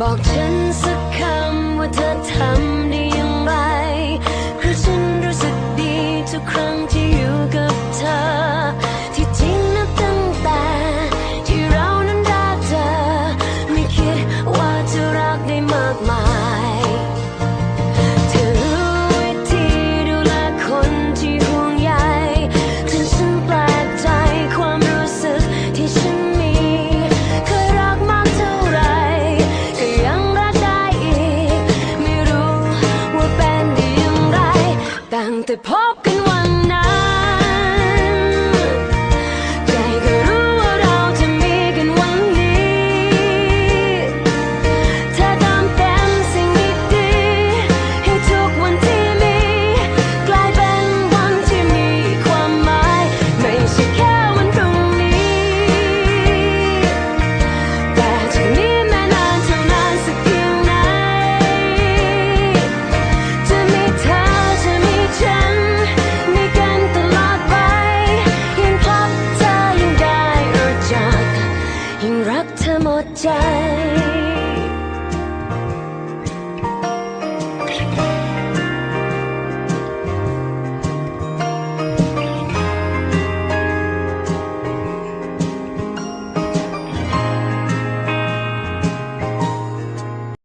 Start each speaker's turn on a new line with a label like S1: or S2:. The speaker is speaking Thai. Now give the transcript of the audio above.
S1: บอกฉันสักคำว่าเธอทำได้อย่างไรเพราะฉันรู้สึกดีทุกครั้งที่อยู่กับเธอ ที่จริงนัตั้งแต่ที่เรานั้นรักเธอ ไม่คิดว่าจะรักได้มากมาย The pop sky